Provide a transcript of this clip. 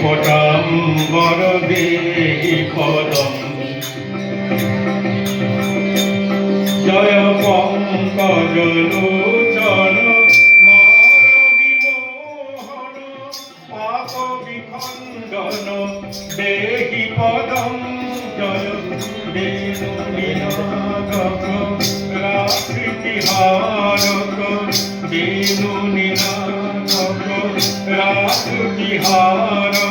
পটাম্বর দেহি জয় পঙ্কজ লোচন, মার বিমোহন, পাপ বিখণ্ডন, দেহি পদম। জয় বেণু নিনাদক রাকৃতি হারক, বেণু নিনাদক রাকৃতি হারক বঙ্কিম